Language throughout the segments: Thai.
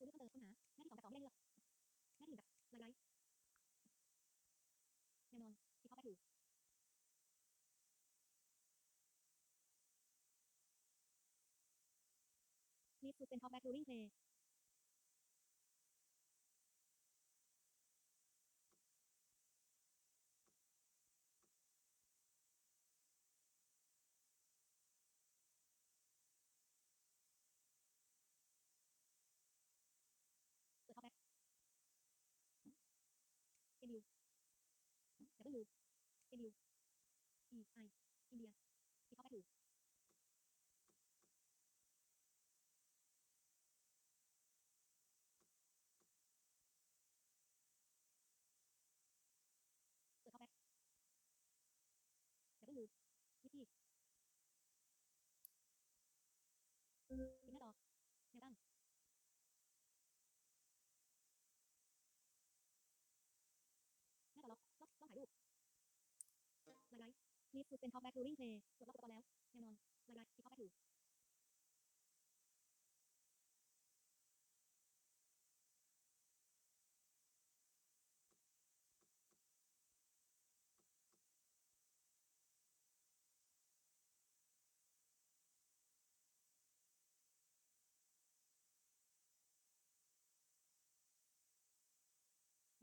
ตัวเลอกเพิมเติมค้นหาหน้าที่สองกับสองที่ได้เลือก หน้าที่หนึ่งกับไลท์ไลท์แนวนอนที่เข้าไปถือคลิปสุดเป็นท็อปแบ็กรูริงเพลย์ W N U ูเอินเดียอีเข้าไปถือเปิดเข้าไป W วูธีลิฟคือเป็นท็อปแบ็กรูวิ่งเพลย์บแล้วจบอนแล้วแน่นอนรายการที่ท็อปแบ็กรู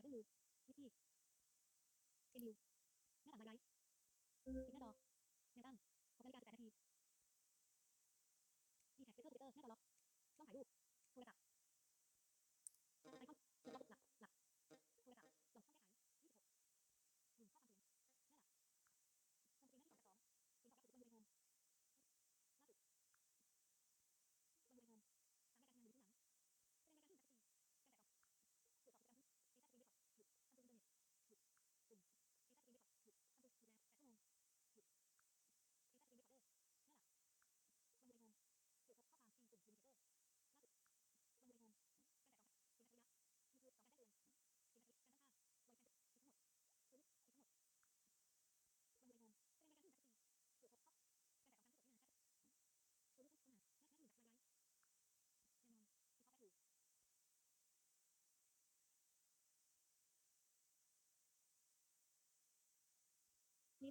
เดี๋ยวก็ลืมวิธีเทลิวหน้าต่างรายการ领导，下班。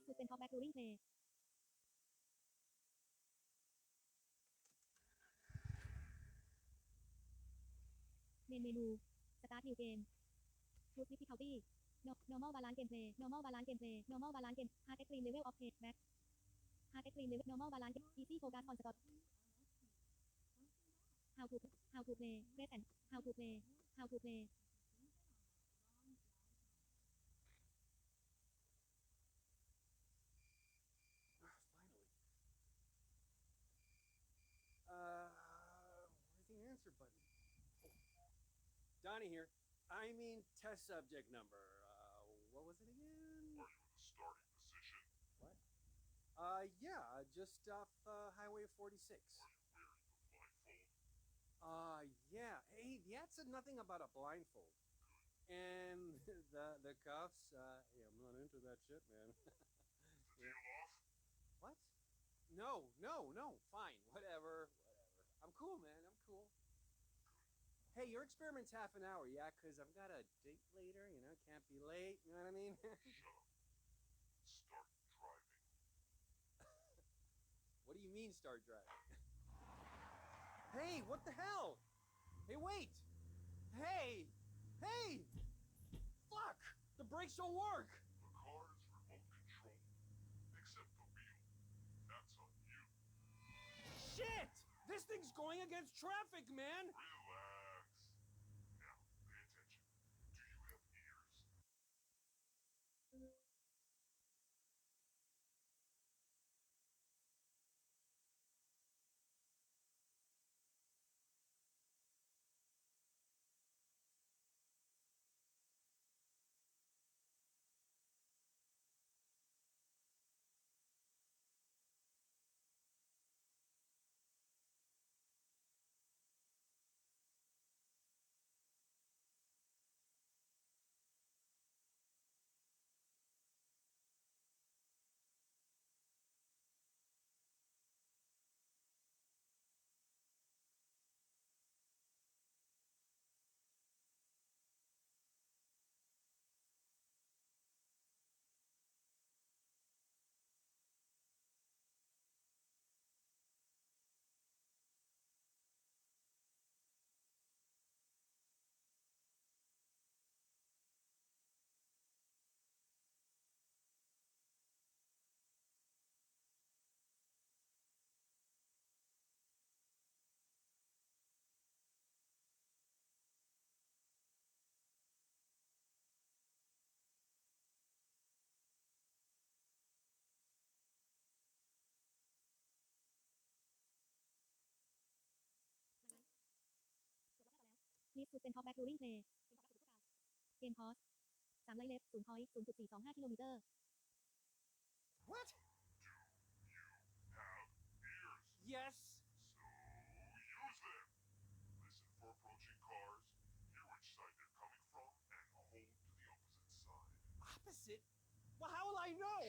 คือเป็น callback during play เมนเมนู start new game group difficulty normal balance gameplay normal balance gameplay normal balance game hard extreme level of play back hard extreme level normal balance easy focus on stop how to how to play press and how to play how to play Johnny here. I mean test subject number. Uh, what was it again? Are you in the starting position? What? Uh, yeah, just off uh, Highway 46. Are you wearing a blindfold? Uh, yeah. Hey, the ad said nothing about a blindfold. And the the cuffs, uh, hey, I'm not into that shit, man. the deal yeah. off? What? No, no, no. Fine, whatever, whatever. I'm cool, man hey, your experiment's half an hour, yeah? Because I've got a date later, you know, can't be late, you know what I mean? Shut up. Start driving. what do you mean, start driving? hey, what the hell? Hey, wait! Hey! Hey! Fuck! The brakes don't work! The car is remote controlled, except the wheel. That's on you. Shit! This thing's going against traffic, man! Really? ือเป็นท็อปแบ็กรูริงเพลเกมพอสสามไลเล็บศูนย์พอยต์ศูนย์จุดสี่สองห้ากิโลเมตร o h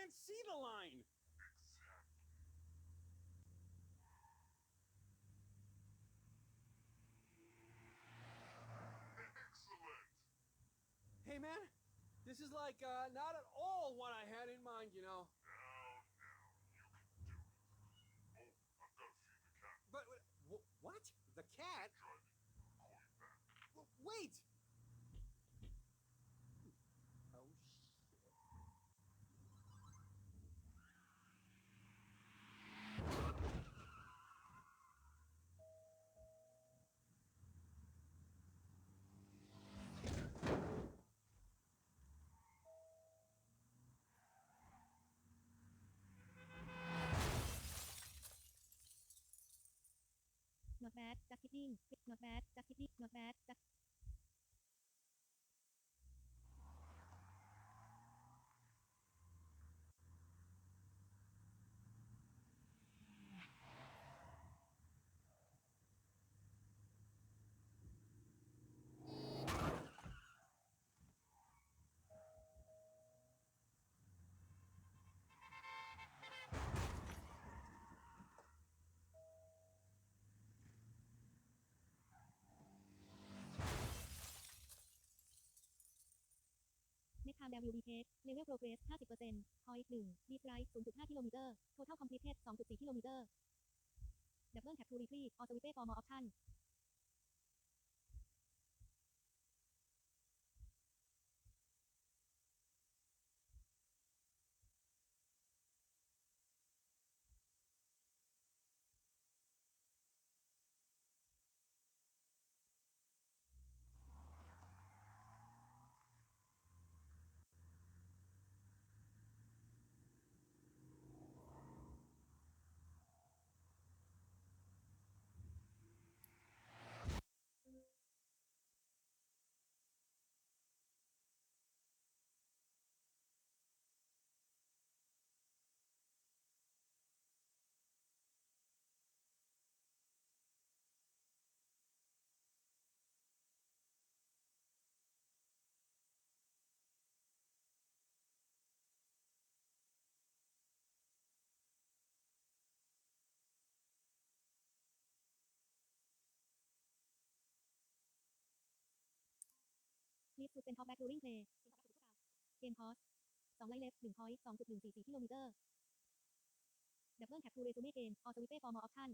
can't see the line. Excellent. Hey, man, this is like uh, not at all what I had in mind, you know. bad จากที่นี่ not bad จากที่นี่ not bad จาก WDH Level Progress 50% Point 1 Deep Drive 0.5กิโลเมตร Total Completed 2.4กิโลเมตร Double Tap to Retrieve All Swipe Form Option คุอเป็นท็อปแบ็กทัริงเพลย์เกมคอสสองไล่เลฟหนึ่งพอยต์สองจุดหนึ่งสี่สี่กิโลเมตรดับเบิลแคปทูเรซูเม่เกม ออสวิเป้ฟอร์มออปชั่น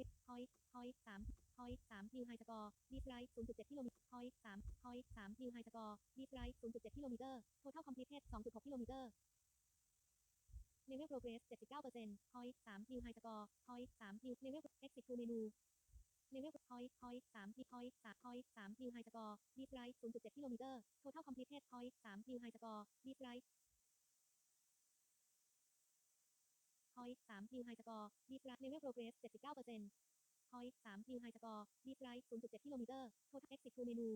รีเมพอยต์พอยต์สามพอยต์สามนิวไฮสกอร์ดีฟไลท์ศูนย์จุดเจ็ดกิโลเมตรพอยต์สามพอยต์สามนิวไฮสกอร์ดีฟไลท์ศูนย์จุดเจ็ดกิโลเมตรโทเทลคอมพลีเทสสองจุดหกกิโลเมตรเลเวลโปรเกรสเจ็ดสิบเก้าเปอร์เซ็นต์พอยต์สามนิวไฮสกอร์พอยต์สามนิวเลเวลเอ็กซิสทูเมนูเลเวลพอยต์พอยต์สามนิพอยต์สามพอยต์สามนิวไฮสกอร์ดีฟไลท์ศูนย์จุดเจ็ดกิโลเมตรโทเทลคอมพลีเทสพอยต์สามนิวไฮสกอร์ดีฟไลท์พอยสามนิวไฮสกอร์ดีทรายเลเวลโปรเกรสเจ็ดสิบเก้าเปอร์เซ็นต์พอยสามนิวไฮสกอร์ดีทรายศูนย์จุดเจ็ดกิโลเมตรโทรทัศน์เอ็กซิทูเมนู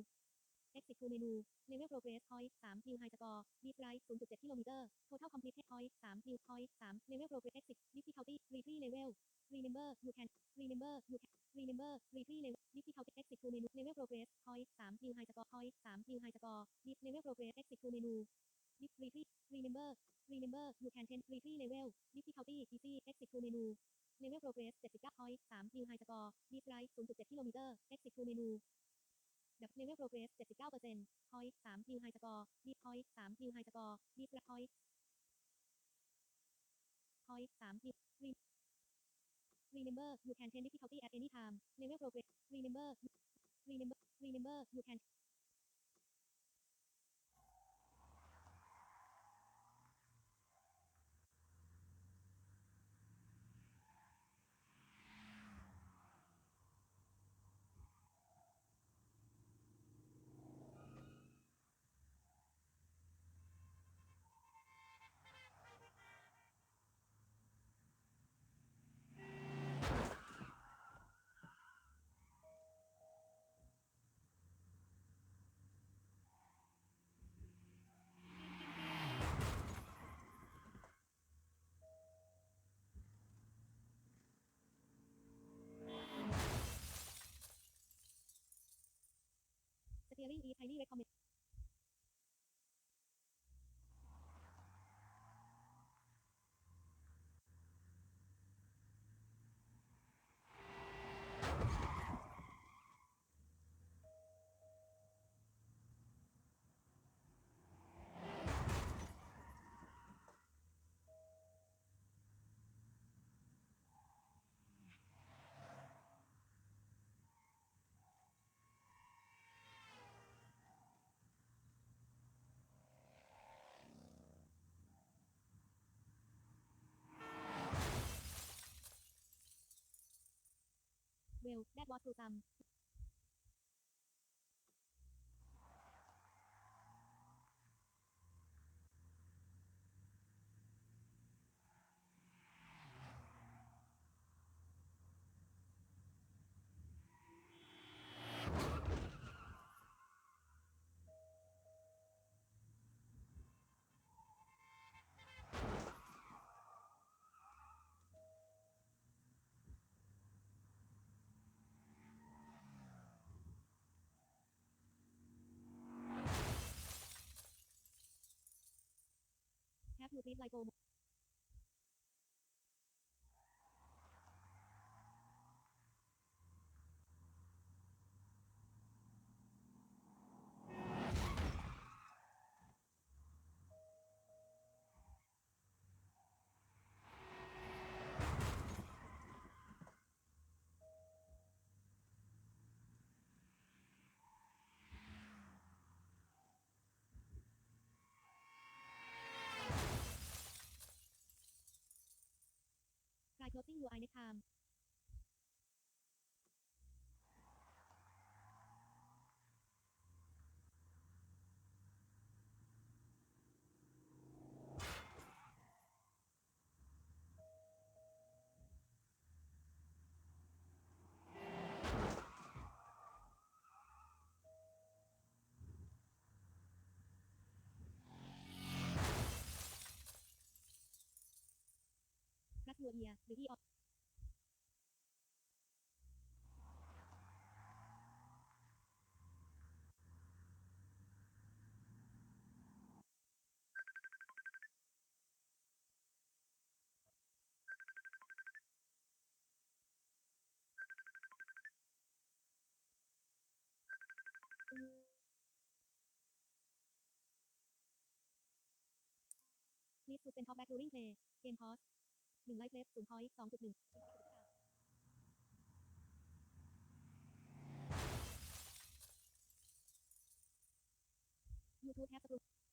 เอ็กซิทูเมนูเลเวลโปรเกรสพอยสามนิวไฮสกอร์ดีทรายศูนย์จุดเจ็ดกิโลเมตรโทษเท่าคอมพลีทพอยสามนิวพอยสามเลเวลโปรเกรสเอ็กซิทดิฟิคัลตี้รีทรีเลเวล remember you can remember you can remember repeat level difficulty exit to menu level progress point 3 new high score point 3 new high score deep level progress User You can change weekly level difficulty easy exit to menu level progress 79.3 new high score deep ride 0.7 km exit to menu ดับเลเวลโปรเกรส79เปอร์เซ็นต์พอยต์สามนิวไฮสกอร์ดีพอยต์สามนิวไฮสกอร์ดีพอยต์พอยต์สามนิวรีรีเมมเบอร์ยูแคนเทนดิฟิคัลตี้แอทเอนี่ไทม์เลเวลโปรเกรสรีเมมเบอร์รีเมมเบอร์รีเมมเบอร์ยูแคน sharing is highly recommended ลแดชบอร์ทรูซัม Repeat like all. Oh Clothing You Eye Next Time ตัวเมียหรือที่ออกี่คือเป็นท็อปแบ็กดูริงเพลย์เกมพอสหนึ่งไลฟ์เลฟศูนย์พอยต์สองจุดหนึ่งยูทูบแอปสุู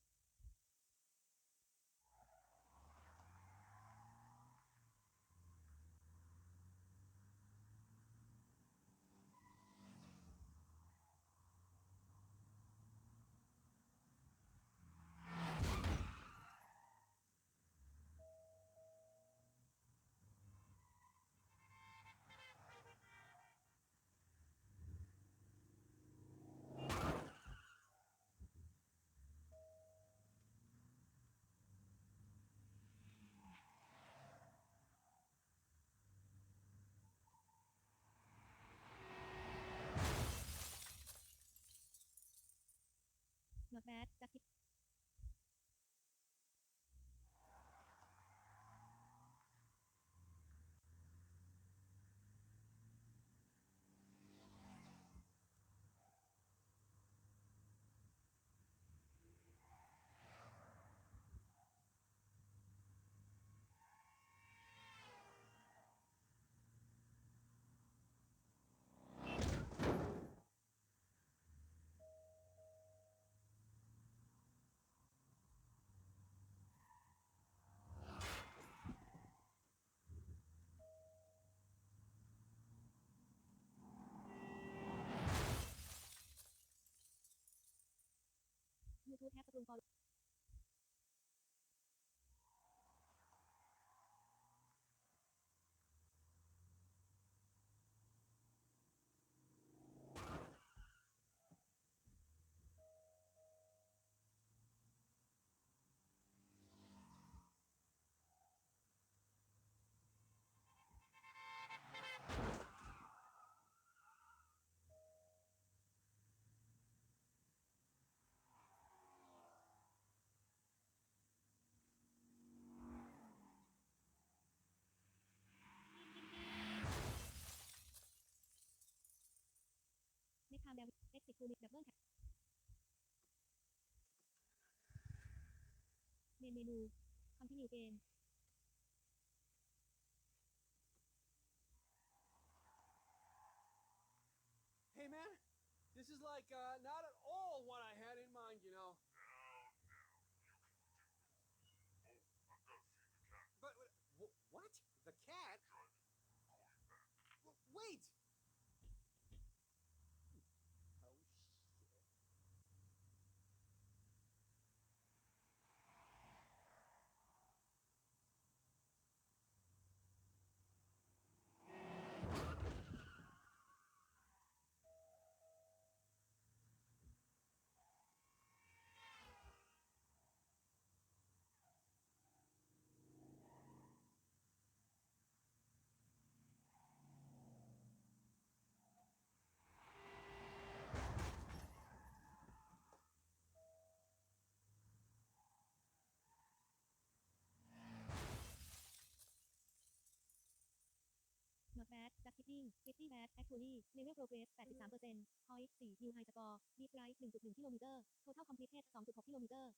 ทูตแอปสตูนพอ Delete continue game man this is like uh not a Running 50 Bad Actually Level Progress 83% Point 4 New High Score Deep Drive 1.1กิโลเมตร Total Completed 2.6กิโลเมตร